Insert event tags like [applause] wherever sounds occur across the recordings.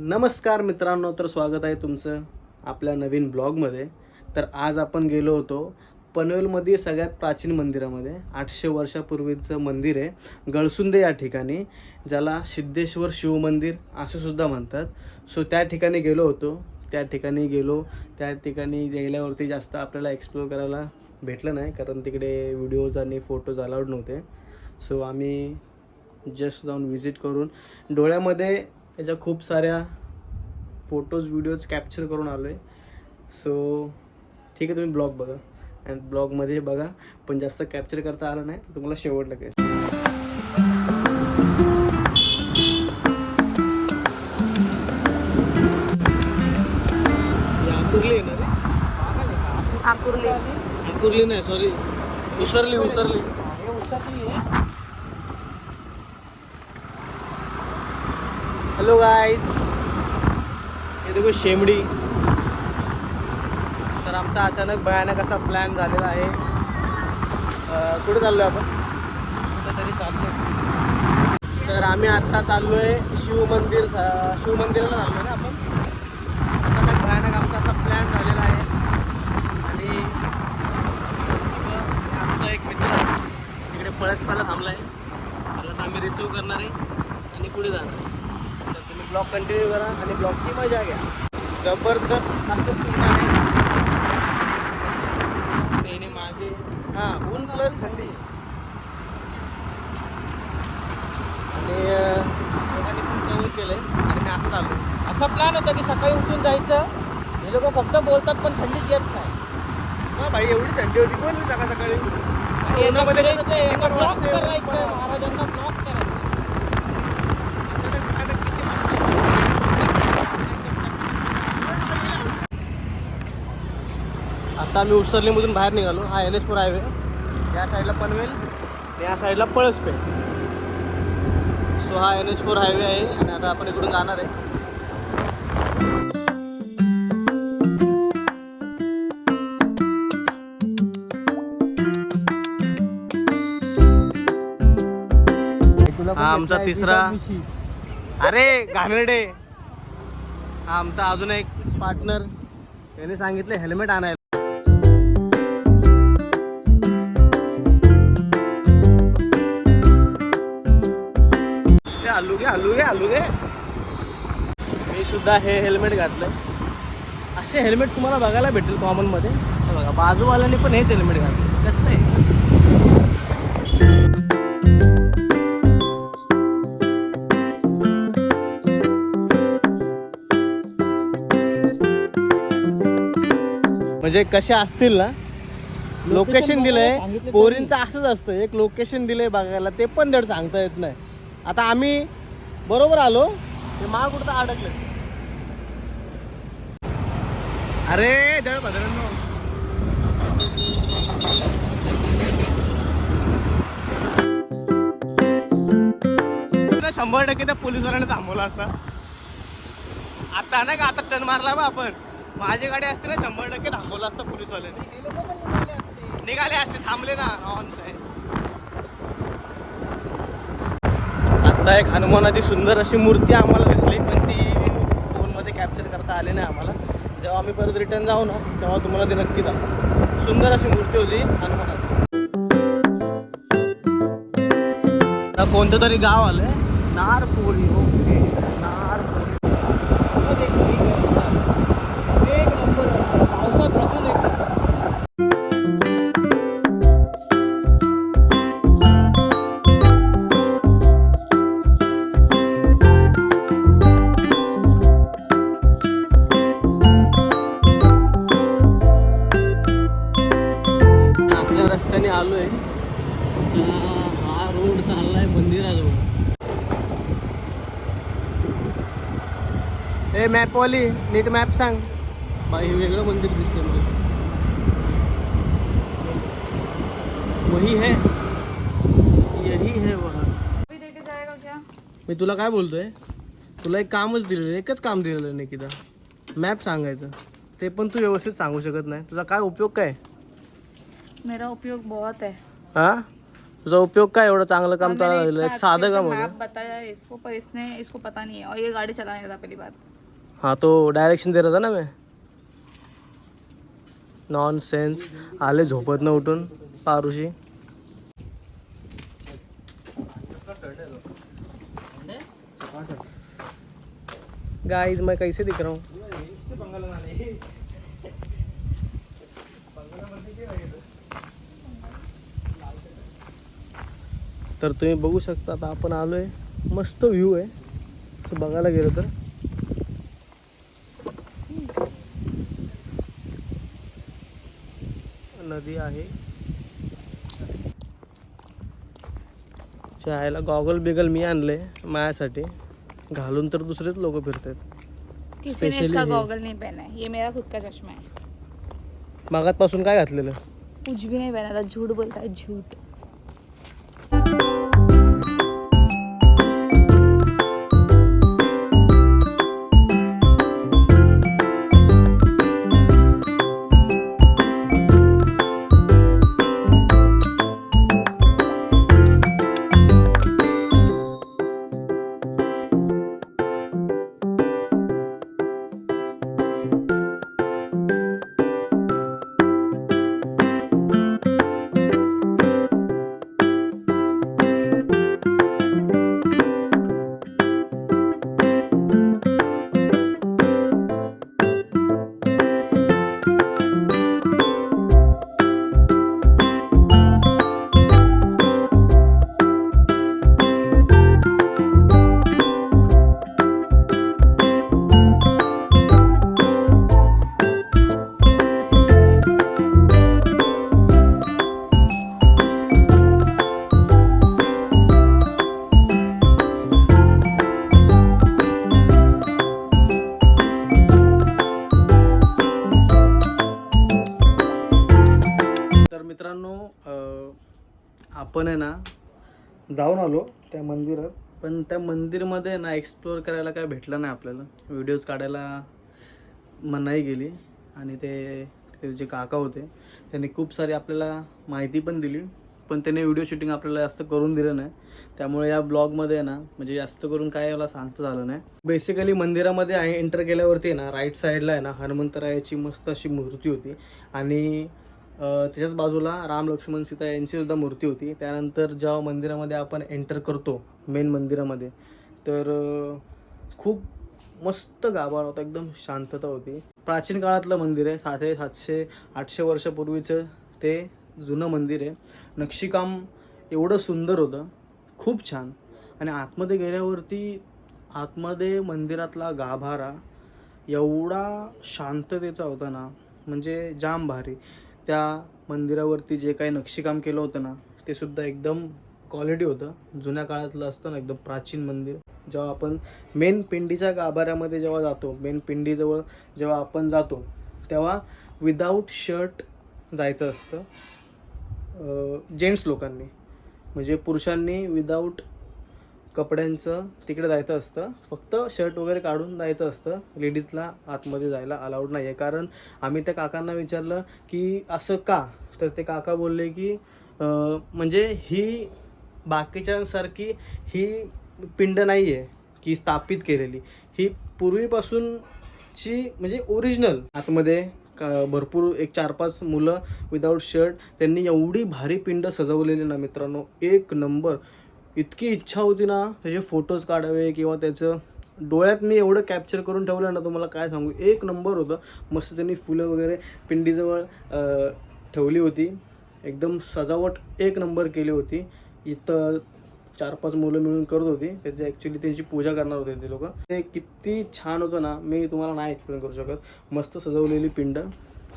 नमस्कार मित्रांनो तर स्वागत आहे तुमचं आपल्या नवीन ब्लॉगमध्ये. तर आज आपण गेलो होतो पनवेलमध्ये सगळ्यात प्राचीन मंदिरामध्ये. आठशे वर्षापूर्वीचं मंदिर आहे गळसुंदे या ठिकाणी ज्याला सिद्धेश्वर शिवमंदिर असं सुद्धा म्हणतात. सो त्या ठिकाणी गेलो होतो. त्या ठिकाणी गेलो. त्या ठिकाणी गेल्यावरती जास्त आपल्याला एक्सप्लोर करायला भेटलं नाही कारण तिकडे व्हिडिओज आणि फोटोज अलाउड नव्हते. सो आम्ही जस्ट जाऊन व्हिजिट करून डोळ्यामध्ये त्याच्या खूप साऱ्या फोटोज व्हिडिओज कॅप्चर करून आलो आहे सो ठीक आहे तुम्ही ब्लॉग बघा. आणि ब्लॉगमध्ये बघा पण जास्त कॅप्चर करता आलं नाही तुम्हाला शेवट लागेल आकुर्ली आकुर्ली नाही sorry Usarli Usarli. Hello guys हे देखो शेमडी तर आमचा अचानक भयानक असा प्लॅन झालेला आहे. कुठे चाललो आहे आपण कुठेतरी चाललो तर आम्ही आत्ता चाललो आहे शिवमंदिर शिवमंदिराला चाललो ना आपण. अचानक भयानक आमचा असा प्लॅन झालेला आहे. आणि आमचा एक मित्र तिकडे पळसपाला थांबला आहे त्याला तर आम्ही रिसिव्ह करणार आहे. आणि पुढे जाणार आहे. तुम्ही ब्लॉग कंटिन्यू करा आणि ब्लॉगची मजा घ्या. जबरदस्त असं ऊन आहे त्याने मागे. हां ऊन प्लस थंडी. आणि दोघांनी पण कव्हर केलं आहे आणि मी असं चाललो असा प्लॅन होता की सकाळी उठून जायचं. हे लोक फक्त बोलतात पण थंडीत येत नाही. हां भाई एवढी थंडी होती. कोण सकाळ उन्हामध्ये ब्लॉक करायचं महाराजांना ब्लॉक करायचं आता आम्ही उसरलीमधून बाहेर निघालो. हा एन एस फोर हायवे या साईडला पनवेल आणि या साईडला पळसपेठ सो हा एन एस फोर हायवे आहे आणि आता आपण इकडून जाणार आहे. हा आमचा तिसरा अरे घाणेरडे. हा आमचा अजून एक पार्टनर त्याने सांगितलं हेल्मेट आणायला. घे हल्लू घे मी सुद्धा हे हेल्मेट घातलं असे हेल्मेट तुम्हाला बघायला भेटेल कॉमनमध्ये हे बघा बाजूवाल्यांनी पण हेच हेल्मेट घातलं कसं आहे? म्हणजे कसे असतील ना लोकेशन दिलंय. पोरींचं असंच असतं. एक लोकेशन दिलंय बघायला ते पण धड सांगता येत नाही. आता आम्ही बरोबर आलो. ते माग कुठं अडकलं. अरे जळ भद्रांनो. शंभर टक्के त्या पोलिसवाल्याने थांबवला असता. आता ना का आता टर्न मारला बा आपण. माझी गाडी असते ना शंभर टक्के थांबवला असता पोलिसवाल्याने. निघाले असते थांबले ना ऑन साईड आता एक हनुमानाची सुंदर अशी मूर्ती आम्हाला दिसली पण ती फोनमध्ये कॅप्चर करता आली नाही आम्हाला. जेव्हा आम्ही परत रिटर्न जाऊ ना तेव्हा तुम्हाला ती नक्की दाखवू सुंदर अशी मूर्ती होती हनुमानाची. आता कोणतं तरी गाव आलं नारपोळी ओके. नारपोळी. ए मॅपवाली नीट मॅप सांग बाई हे वेगळं मंदिर दिसतंय मला वही है. यही है वहा. मी तुला काय बोलतोय? तुला एक कामच दिलेलं आहे, एकच काम दिलेलं आहे निकिता. मॅप सांगायचं. ते पण तू व्यवस्थित सांगू शकत नाही. तुझा काय उपयोग काय? मेरा उपयोग बहुत है. हा? तुझा उपयोग काय? एवढं चांगलं काम एक साधं काम होतं मैप बताया है इसको पर इसने इसको पता नहीं है। और ये गाड़ी चलाने लगा पहली बात। हाँ तो डायरेक्शन दे रहा था ना मैं? नॉन सेन्स आले झोपत न उठून पारुशी गाइस मैं कैसे दिख रहा हूँ? तर तुम्ही बघू शकता आता आपण आलोय. मस्त व्ह्यू आहे. असं बघायला गेलं तर. आहे. चायला गॉगल बिगल मी आणले माझ्यासाठी. घालून तर दुसरेच लोक फिरतात. किसी ने इसका गॉगल नहीं पहना है. ये मेरा खुद का चश्मा है. मागातपासून काय घातलेलं? कुछ भी नहीं पहना था. झूठ बोलता है झूठ. आपण आहे ना जाऊन आलो त्या मंदिरात. पण त्या मंदिरमध्ये ना एक्सप्लोअर करायला काय भेटलं नाही आपल्याला. व्हिडिओज काढायला मनाई गेली. आणि ते ते जे काका होते त्यांनी खूप सारी आपल्याला माहिती पण दिली. पण त्याने व्हिडिओ शूटिंग आपल्याला जास्त करून दिलं नाही. त्यामुळे या ब्लॉगमध्ये ना म्हणजे जास्त करून काय मला सांगता झालं नाही. बेसिकली मंदिरामध्ये आहे एंटर केल्यावरती आहे ना राईट साईडला आहे ना हनुमंतरायाची मस्त अशी मूर्ती होती. आणि त्याच्याच बाजूला राम लक्ष्मण सीता यांची सुद्धा मूर्ती होती. त्यानंतर जेव्हा मंदिरामध्ये आपण एंटर करतो मेन मंदिरामध्ये तर खूप मस्त गाभारा होता. एकदम शांतता होती. प्राचीन काळातलं मंदिर आहे. सातशे सातशे आठशे वर्षापूर्वीचं ते जुनं मंदिर आहे. नक्षीकाम एवढं सुंदर होतं. खूप छान. आणि आतमध्ये गेल्यावरती आतमध्ये मंदिरातला गाभारा एवढा शांततेचा होता ना म्हणजे जाम भारी. त्या मंदिरावरती जे काही नक्षीकाम केलं होतं ना ते सुद्धा एकदम क्वालिटी होतं. जुन्या काळातलं असतं ना एकदम प्राचीन मंदिर. जेव्हा आपण मेन पिंडीच्या गाभाऱ्यामध्ये जेव्हा जातो मेन पिंडीजवळ जेव्हा आपण जातो तेव्हा विदाऊट शर्ट जायचं असतं जेंट्स लोकांनी. म्हणजे पुरुषांनी विदाऊट कपड्यांचं तिकडे जायचं असतं. फक्त शर्ट वगैरे काढून जायचं असतं. लेडीजला आतमध्ये जायला अलाउड नाही आहे कारण आम्ही त्या काकांना विचारलं की असं का? तर ते काका बोलले की म्हणजे ही बाकीच्यांसारखी ही पिंड नाही आहे की स्थापित केलेली. ही पूर्वीपासूनची म्हणजे ओरिजिनल आतमध्ये का भरपूर एक चार पाच मुलं विदाऊट शर्ट त्यांनी एवढी भारी पिंड सजवलेली ना मित्रांनो. एक नंबर इतकी इच्छा होती ना त्याचे फोटोज काढावे किंवा त्याचं डोळ्यात मी एवढं कॅप्चर करून ठेवलं ना तुम्हाला काय सांगू? एक नंबर होतं. मस्त त्यांनी फुलं वगैरे पिंडीजवळ ठेवली होती. एकदम सजावट एक नंबर केली होती. इथं चार पाच मुलं मिळून करत होती. त्याची ॲक्च्युली त्यांची पूजा करणार होते ते लोक. ते किती छान होतं ना मी तुम्हाला नाही एक्सप्लेन करू शकत. मस्त सजवलेली पिंड.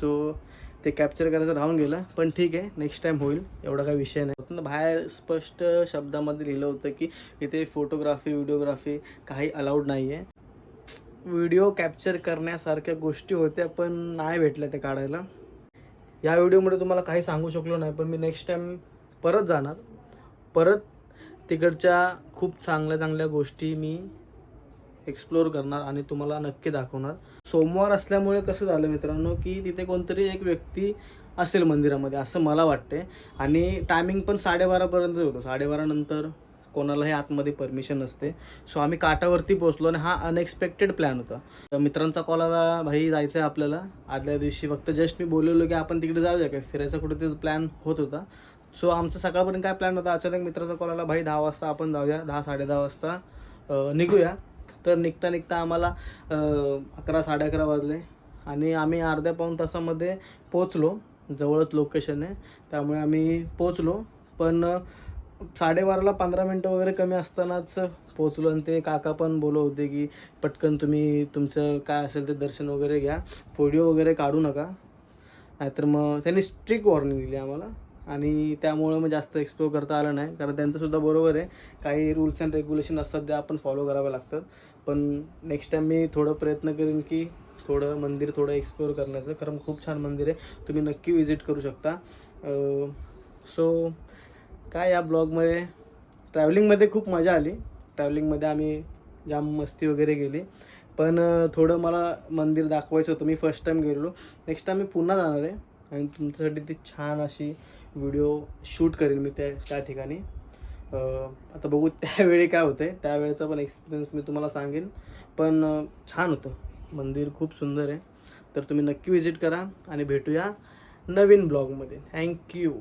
सो ते कॅप्चर करायचं राहून गेलं पण ठीक आहे नेक्स्ट टाईम होईल एवढा काही विषय नाही. पण बाहेर स्पष्ट शब्दामध्ये लिहिलं होतं की इथे फोटोग्राफी व्हिडिओग्राफी काही अलाउड नाही आहे व्हिडिओ कॅप्चर करण्यासारख्या गोष्टी होत्या पण नाही भेटल्या ते काढायला. या व्हिडिओमध्ये तुम्हाला काही सांगू शकलो नाही पण मी नेक्स्ट टाईम परत जाणार. परत तिकडच्या खूप चांगल्या चांगल्या गोष्टी मी एक्सप्लोअर करणार आणि तुम्हाला नक्की दाखवणार. सोमवार असल्यामुळे कसं झालं मित्रांनो की तिथे कोणतरी एक व्यक्ती असेल मंदिरामध्ये असं मला वाटते आणि टायमिंग पण साडेबारापर्यंत होतो. साडेबारानंतर कोणालाही आतमध्ये परमिशन नसते. सो आम्ही काठावरती पोचलो आणि हा अनएक्सपेक्टेड प्लॅन होता. तर मित्रांचा कॉल आला भाई जायचं आहे आपल्याला. आदल्या दिवशी फक्त जस्ट मी बोललेलो की आपण तिकडे जाऊया. काय फिरायचा कुठे तिथं प्लॅन होत होता. सो आमचा सकाळपर्यंत काय प्लॅन होता? अचानक मित्राचा कॉल आला भाई दहा वाजता आपण जाऊया. दहा साडे दहा वाजता निघूया. तर निघता निघता आम्हाला अकरा साडे अकरा वाजले. आणि आम्ही अर्ध्या पाऊण तासामध्ये पोचलो जवळच लोकेशन आहे. त्यामुळे आम्ही पोचलो पण साडेबाराला पंधरा मिनटं वगैरे कमी असतानाच पोचलो आणि ते काका पण बोलत होते की पटकन तुम्ही तुमचं काय असेल ते दर्शन वगैरे घ्या. फोडिओ वगैरे काढू नका. नाहीतर मग त्यांनी स्ट्रिक्ट वॉर्निंग दिली आम्हाला. आणि त्यामुळं मग जास्त एक्सप्लोर करता आलं नाही. कारण त्यांचंसुद्धा बरोबर आहे. काही रूल्स अँड रेग्युलेशन असतात त्या आपण फॉलो करावं लागतात. पण नेक्स्ट टाईम मी थोडं प्रयत्न करेन की थोडं मंदिर थोडं एक्सप्लोअर करण्याचं. कारण खूप छान मंदिर आहे. तुम्ही नक्की विजिट करू शकता. सो काय या ब्लॉगमध्ये ट्रॅव्हलिंगमध्ये खूप मजा आली. ट्रॅव्हलिंगमध्ये आम्ही जाम मस्ती वगैरे गेली पण थोडं मला मंदिर दाखवायचं होतं. मी फर्स्ट टाईम गेलेलो. नेक्स्ट टाईम मी पुन्हा जाणार आहे. आणि तुमच्यासाठी ती छान अशी व्हिडिओ शूट करेन मी त्या त्या ठिकाणी. आता बघू [laughs] त्यावेळी काय होतं आहे त्यावेळेचा पण एक्सपिरियन्स मी तुम्हाला सांगेन. पण छान होतं. मंदिर खूप सुंदर आहे. तर तुम्ही नक्की विजिट करा आणि भेटूया नवीन ब्लॉगमध्ये थँक्यू